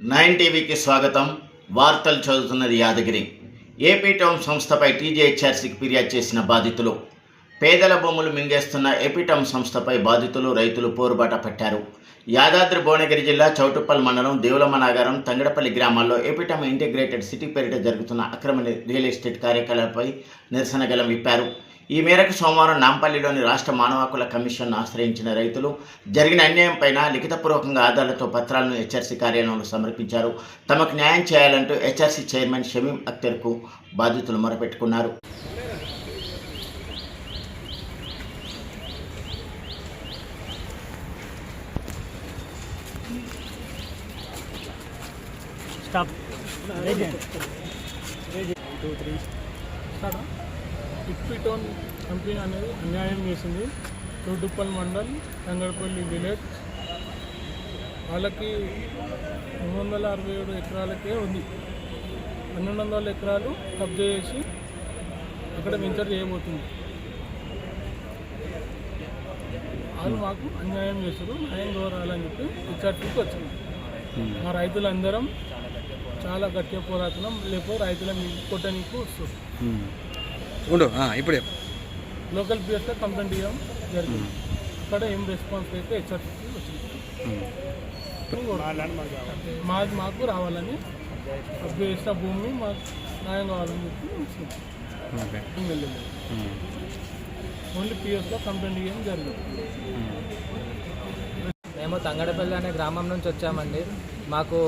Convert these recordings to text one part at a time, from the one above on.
Nine టీవీకి స్వాగతం. వార్తలు చదువుతున్నది యాదగిరి. ఏపీ టౌన్ సంస్థపై టీజీహెచ్ఆర్సీకి ఫిర్యాదు చేసిన బాధితులు. పేదల భూములు మింగేస్తున్న ఏపీ టౌన్ సంస్థపై బాధితులు రైతులు పోరుబాట పట్టారు. యాదాద్రి భువనగిరి జిల్లా చౌటుప్పల్ మండలం దేవులమ్మ నాగారం తంగడపల్లి గ్రామాల్లో ఏపీటమ్ ఇంటిగ్రేటెడ్ సిటీ పేరిట జరుగుతున్న అక్రమ రియల్ ఎస్టేట్ కార్యకలాపాలపై నిరసన గలం విప్పారు. ఈ మేరకు సోమవారం నాంపల్లిలోని రాష్ట్ర మానవ హక్కుల కమిషన్ను ఆశ్రయించిన రైతులు జరిగిన అన్యాయంపైన లిఖితపూర్వకంగా ఆధారాలతో పత్రాలను హెచ్ఆర్సీ కార్యాలయంలో సమర్పించారు. తమకు న్యాయం చేయాలంటూ హెచ్ఆర్సీ చైర్మన్ షమీం అఖ్తర్కు బాధితులు మొరపెట్టుకున్నారు. Stop two three start Equitone company అనేది అన్యాయం చేసింది. తోడుప్పల్ మండల్ తంగడపల్లి విలేజ్. వాళ్ళకి మూడు వందల అరవై ఏడు ఎకరాలకే ఉంది. పన్నెండు వందల ఎకరాలు కబ్జా చేసి అక్కడ వెంచర్ చేయబోతుంది. వాళ్ళు మాకు అన్యాయం చేస్తారు న్యాయం కోరాలని చెప్పి హెచ్ఆర్టీకి వచ్చింది. మా రైతులందరం చాలా గట్టిగా పోరాడుతున్నాం లేకపోతే రైతులను కొట్టడానికి వస్తుంది ఉండు ఆ, ఇప్పుడు. లోకల్ పిఎస్లో కంప్లైంట్ ఇవ్వడం జరిగింది. అక్కడ ఏం రెస్పాన్స్ అయితే వచ్చింది. మాది మాకు రావాలని వేసిన భూమి మాకు న్యాయం కావాలని చెప్పి వచ్చింది. వెళ్ళింది. ఓన్లీ పిఎస్లో కంప్లైంట్ ఇవ్వడం జరిగింది. మేము తంగడపల్లి అనే గ్రామం నుంచి వచ్చామండి. మాకు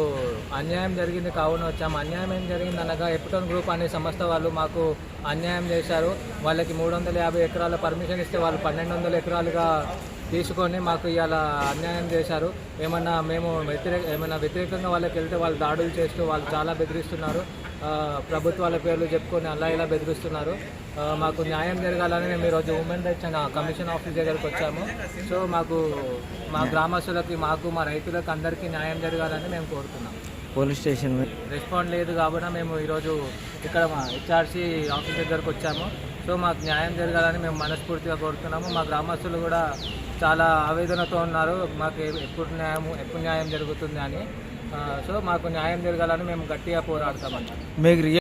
అన్యాయం జరిగింది కావున వచ్చాము అన్యాయం ఏం జరిగింది అనగా ఎప్టోన్ గ్రూప్ అనే సంస్థ వాళ్ళు మాకు అన్యాయం చేశారు. వాళ్ళకి మూడు వందల యాభై ఎకరాల పర్మిషన్ ఇస్తే వాళ్ళు పన్నెండు వందల ఎకరాలుగా తీసుకొని మాకు ఇవాళ అన్యాయం చేశారు. ఏమన్నా మేము వ్యతిరేక ఏమైనా వ్యతిరేకంగా వాళ్ళకి వెళ్తే వాళ్ళు దాడులు చేస్తూ వాళ్ళు చాలా బెదిరిస్తున్నారు. ప్రభుత్వాల పేర్లు చెప్పుకొని అలా ఇలా బెదిరిస్తున్నారు. మాకు న్యాయం జరగాలని మేము ఈరోజు women rights and commission office దగ్గరకు వచ్చాము. సో మాకు మా గ్రామస్తులకి మాకు మా రైతులకు అందరికీ న్యాయం జరగాలని మేము కోరుతున్నాం. పోలీస్ స్టేషన్ రెస్పాండ్ లేదు కాబట్టి మేము ఈరోజు ఇక్కడ మా హెచ్ఆర్సీ ఆఫీస్ దగ్గరకు వచ్చాము. సో మాకు న్యాయం జరగాలని మేము మనస్ఫూర్తిగా కోరుతున్నాము. మా గ్రామస్తులు కూడా చాలా ఆవేదనతో ఉన్నారు. మాకు ఎప్పుడు న్యాయం ఎప్పుడు న్యాయం జరుగుతుంది అని. సో మాకు న్యాయం జరగాలని మేము గట్టిగా పోరాడతామన్నమాట మీకు